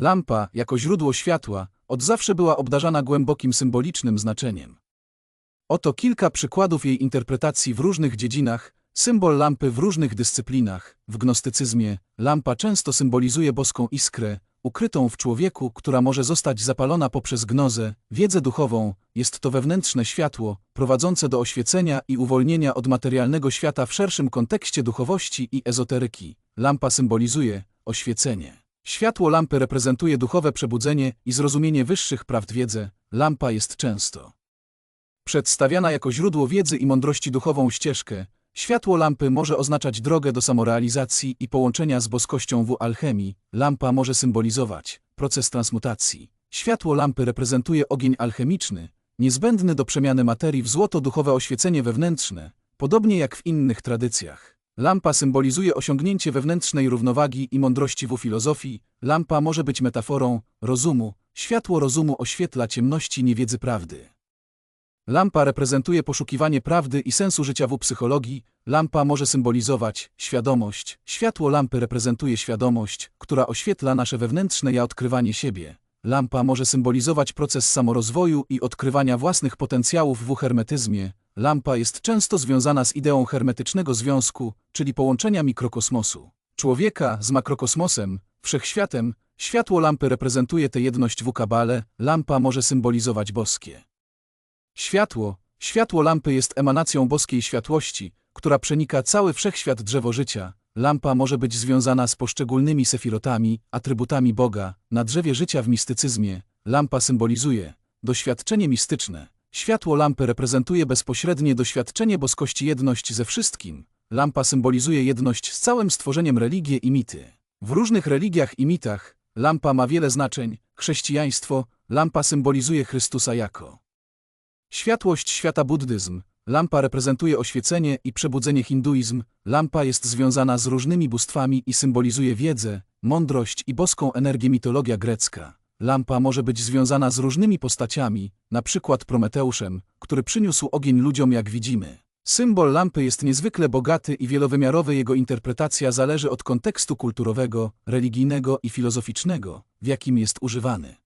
Lampa, jako źródło światła, od zawsze była obdarzana głębokim symbolicznym znaczeniem. Oto kilka przykładów jej interpretacji w różnych dziedzinach, symbol lampy w różnych dyscyplinach. W gnostycyzmie lampa często symbolizuje boską iskrę, ukrytą w człowieku, która może zostać zapalona poprzez gnozę, wiedzę duchową. Jest to wewnętrzne światło, prowadzące do oświecenia i uwolnienia od materialnego świata w szerszym kontekście duchowości i ezoteryki. Lampa symbolizuje oświecenie. Światło lampy reprezentuje duchowe przebudzenie i zrozumienie wyższych prawd wiedzy. Lampa jest często przedstawiana jako źródło wiedzy i mądrości duchową ścieżkę. Światło lampy może oznaczać drogę do samorealizacji i połączenia z boskością w alchemii. Lampa może symbolizować proces transmutacji. Światło lampy reprezentuje ogień alchemiczny, niezbędny do przemiany materii w złoto-duchowe oświecenie wewnętrzne, podobnie jak w innych tradycjach. Lampa symbolizuje osiągnięcie wewnętrznej równowagi i mądrości w filozofii. Lampa może być metaforą rozumu. Światło rozumu oświetla ciemności niewiedzy prawdy. Lampa reprezentuje poszukiwanie prawdy i sensu życia w psychologii. Lampa może symbolizować świadomość. Światło lampy reprezentuje świadomość, która oświetla nasze wewnętrzne ja odkrywanie siebie. Lampa może symbolizować proces samorozwoju i odkrywania własnych potencjałów w hermetyzmie. Lampa jest często związana z ideą hermetycznego związku, czyli połączenia mikrokosmosu. Człowieka z makrokosmosem, wszechświatem, światło lampy reprezentuje tę jedność w kabale, lampa może symbolizować boskie. Światło, światło lampy jest emanacją boskiej światłości, która przenika cały wszechświat drzewo życia. Lampa może być związana z poszczególnymi sefirotami, atrybutami Boga. Na drzewie życia w mistycyzmie lampa symbolizuje doświadczenie mistyczne. Światło lampy reprezentuje bezpośrednie doświadczenie boskości jedność ze wszystkim. Lampa symbolizuje jedność z całym stworzeniem religie i mity. W różnych religiach i mitach lampa ma wiele znaczeń. Chrześcijaństwo, lampa symbolizuje Chrystusa jako Światłość świata buddyzm. Lampa reprezentuje oświecenie i przebudzenie hinduizm. Lampa jest związana z różnymi bóstwami i symbolizuje wiedzę, mądrość i boską energię mitologia grecka. Lampa może być związana z różnymi postaciami, na przykład Prometeuszem, który przyniósł ogień ludziom jak widzimy. Symbol lampy jest niezwykle bogaty i wielowymiarowy, jego interpretacja zależy od kontekstu kulturowego, religijnego i filozoficznego, w jakim jest używany.